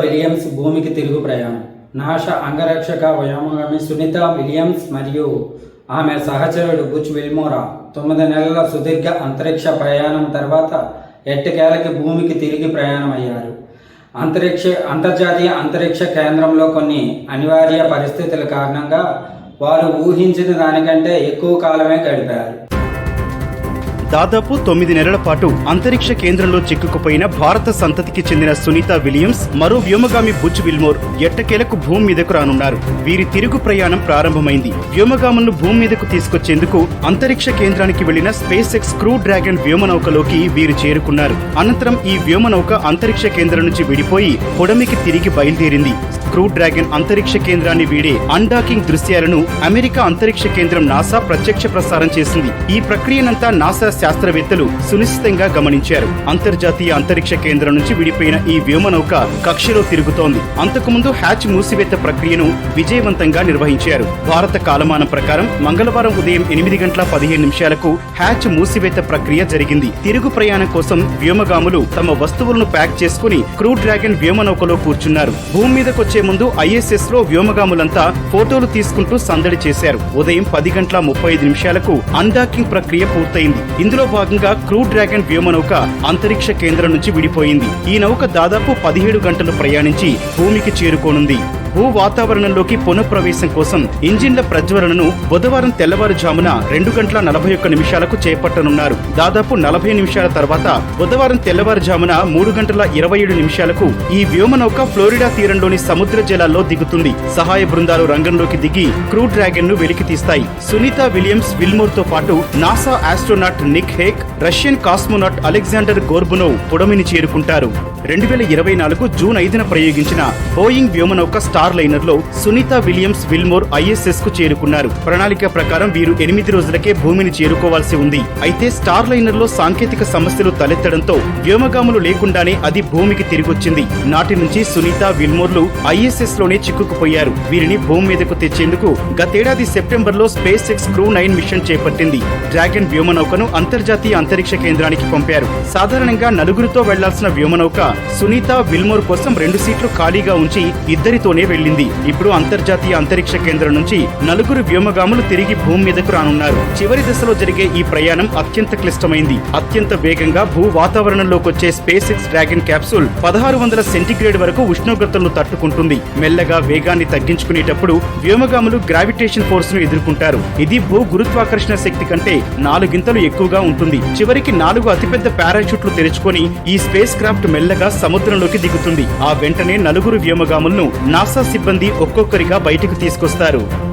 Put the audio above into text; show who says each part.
Speaker 1: Williams భూమికి తిరుగు ప్రయాణం. నాశ అంగరక్షక వ్యోమగామి సునీత విలియమ్స్ మరియు ఆమె సహచరుడు బుచ్ విల్మోరా తొమ్మిది నెలల సుదీర్ఘ అంతరిక్ష ప్రయాణం తర్వాత ఎట్టకేలకి భూమికి తిరిగి ప్రయాణమయ్యారు. అంతరిక్ష అంతర్జాతీయ అంతరిక్ష కేంద్రంలో కొన్ని అనివార్య పరిస్థితుల కారణంగా వారు ఊహించిన దానికంటే ఎక్కువ కాలమే గడిపారు.
Speaker 2: దాదాపు తొమ్మిది నెలల పాటు అంతరిక్ష కేంద్రంలో చిక్కుకుపోయిన భారత సంతతికి చెందిన సునీత విలియమ్స్ మరో వ్యోమగామి బుచ్ విల్మోర్ ఎట్టకేలకు భూమి మీదకు రానున్నారు. వీరి తిరుగు ప్రయాణం ప్రారంభమైంది. వ్యోమగాములను భూమి మీదకు తీసుకొచ్చేందుకు అంతరిక్ష కేంద్రానికి వెళ్ళిన స్పేస్ ఎక్స్ క్రూ డ్రాగన్ వ్యోమనౌకలోకి వీరు చేరుకున్నారు. అనంతరం ఈ వ్యోమనౌక అంతరిక్ష కేంద్రం నుంచి విడిపోయి పొడమికి తిరిగి బయలుదేరింది. క్రూ డ్రాగన్ అంతరిక్ష కేంద్రాన్ని వీడే అన్డాకింగ్ దృశ్యాలను అమెరికా అంతరిక్ష కేంద్రం నాసా ప్రత్యక్ష ప్రసారం చేసింది. ఈ ప్రక్రియనంతా నాసా శాస్త్రవేత్తలు సునిశ్చితంగా గమనించారు. అంతర్జాతీయ అంతరిక్ష కేంద్రం నుంచి విడిపోయిన ఈ వ్యోమనౌక కక్షలో తిరుగుతోంది. అంతకుముందు హ్యాచ్ మూసివేత ప్రక్రియను విజయవంతంగా నిర్వహించారు. భారత కాలమానం ప్రకారం మంగళవారం ఉదయం ఎనిమిది గంటల పదిహేను నిమిషాలకు హ్యాచ్ మూసివేత ప్రక్రియ జరిగింది. తిరుగు ప్రయాణం కోసం వ్యోమగాములు తమ వస్తువులను ప్యాక్ చేసుకుని క్రూ డ్రాగన్ వ్యోమనౌకలో కూర్చున్నారు. భూమి మీదకొచ్చే ముందు ఐఎస్ఎస్లో వ్యోమగాములంతా ఫోటోలు తీసుకుంటూ సందడి చేశారు. ఉదయం పది గంటల ముప్పై ఐదు నిమిషాలకు అన్డాకింగ్ ప్రక్రియ పూర్తయింది. ఇందులో భాగంగా క్రూ డ్రాగన్ వ్యోమనౌక అంతరిక్ష కేంద్రం నుంచి విడిపోయింది. ఈ నౌక దాదాపు పదిహేడు గంటలు ప్రయాణించి భూమికి చేరుకోనుంది. భూ వాతావరణంలోకి పునఃప్రవేశం కోసం ఇంజిన్ల ప్రజ్వలనను బుధవారం తెల్లవారుజామున రెండు గంటల నలభై ఒక్క నిమిషాలకు చేపట్టనున్నారు. దాదాపు నలభై నిమిషాల తర్వాత బుధవారం తెల్లవారుజామున మూడు గంటల ఇరవై ఏడు నిమిషాలకు ఈ వ్యోమనౌక ఫ్లోరిడా తీరంలోని సముద్ర జలాల్లో దిగుతుంది. సహాయ బృందాలు రంగంలోకి దిగి క్రూ డ్రాగన్ను వెలికి తీస్తాయి. సునీత విలియమ్స్ విల్మోర్తో పాటు NASA astronaut Nick Hague Russian cosmonaut Alexander Gorbunov పొడమిని చేరుకుంటారు. రెండు వేల ఇరవై నాలుగు జూన్ ఐదున ప్రయోగించిన బోయింగ్ వ్యోమనౌక స్టార్ స్టార్ లైనర్లో సునీత విలియమ్స్ విల్మోర్ ఐఎస్ఎస్కు చేరుకున్నారు. ప్రణాళిక ప్రకారం వీరు ఎనిమిది రోజులకే భూమిని చేరుకోవాల్సి ఉంది. అయితే స్టార్ లైనర్లో సాంకేతిక సమస్యలు తలెత్తడంతో వ్యోమగాములు లేకుండానే అది భూమికి తిరిగొచ్చింది. నాటి నుంచి సునీత విల్మోర్లు ఐఎస్ఎస్లోనే చిక్కుకుపోయారు. వీరిని భూమి మీదకు తెచ్చేందుకు గతేడాది సెప్టెంబర్లో space X crew nine mission చేపట్టింది. డ్రాగన్ వ్యోమనౌకను అంతర్జాతీయ అంతరిక్ష కేంద్రానికి పంపారు. సాధారణంగా నలుగురితో వెళ్ళాల్సిన వ్యోమనౌక సునీత విల్మోర్ కోసం రెండు సీట్లు ఖాళీగా ఉంచి ఇద్దరితోనే వెళ్ళింది ఇప్పుడు అంతర్జాతీయ అంతరిక్ష కేంద్రం నుంచి నలుగురు వ్యోమగాములు తిరిగి భూమి మీదకు రానున్నారు. చివరి దశలో జరిగే ఈ ప్రయాణం అత్యంత క్లిష్టమైంది. అత్యంత వేగంగా భూ వాతావరణంలోకి వచ్చే స్పేస్ ఎక్స్ డ్రాగన్ క్యాప్సూల్ పదహారు వందల సెంటీగ్రేడ్ వరకు ఉష్ణోగ్రతలను తట్టుకుంటుంది. మెల్లగా వేగాన్ని తగ్గించుకునేటప్పుడు వ్యోమగాములు గ్రావిటేషన్ ఫోర్స్ను ఎదుర్కొంటారు. ఇది భూ గురుత్వాకర్షణ శక్తి కంటే నాలుగింతలు ఎక్కువగా ఉంటుంది. చివరికి నాలుగు అతిపెద్ద పారాషూట్లు తెరుచుకొని ఈ స్పేస్ క్రాఫ్ట్ మెల్లగా సముద్రంలోకి దిగుతుంది. ఆ వెంటనే నలుగురు వ్యోమగాములను నాసా సిబ్బంది ఒక్కొక్కరిగా బయటకు తీసుకొస్తారు.